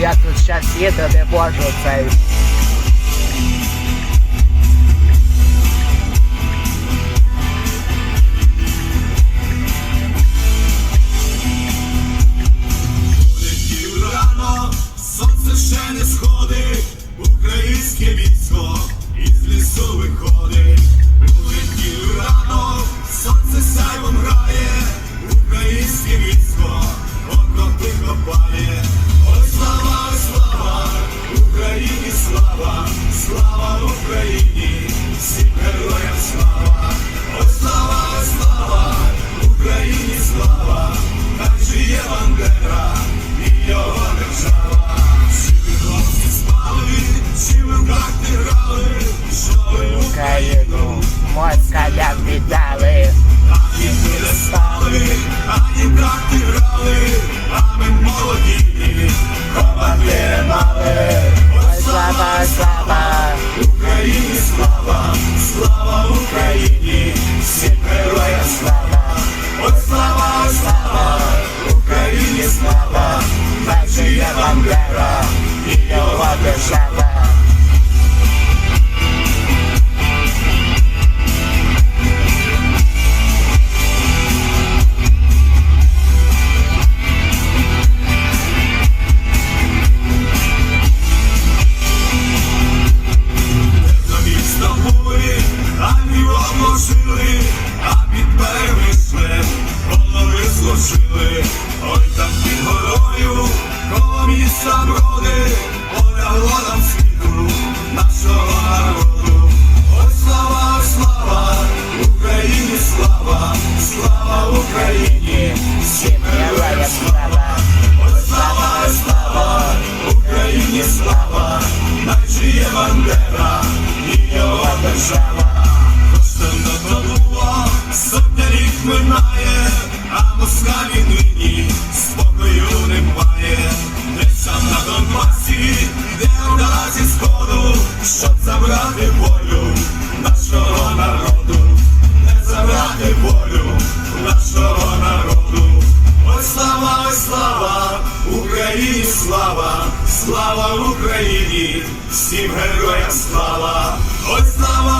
Я тут сейчас їду, не можу цей. Україні, всім героям слава, ой, слава, ой, слава, Україні слава, хай жиє Бандера і його держава. Чи ви хлопці спали, чи ви в карти грали, що ви Україну москалям віддали. Ані ми не спали, ані в карти грали, а ми молоді, командири мали. Ой, слава, слава, Україні слава, слава Україні, всім героям слава, ой слава, ой слава, Україні слава, хай жиє Бандера і його держава. Коло міста броди, полягло нам світу нашого народу. Ой, слава, слава, Україні слава, слава Україні, всім слава. Ой, слава, слава, Україні слава, наче є Україні слава, слава Україні, всім героям слава, ось слава,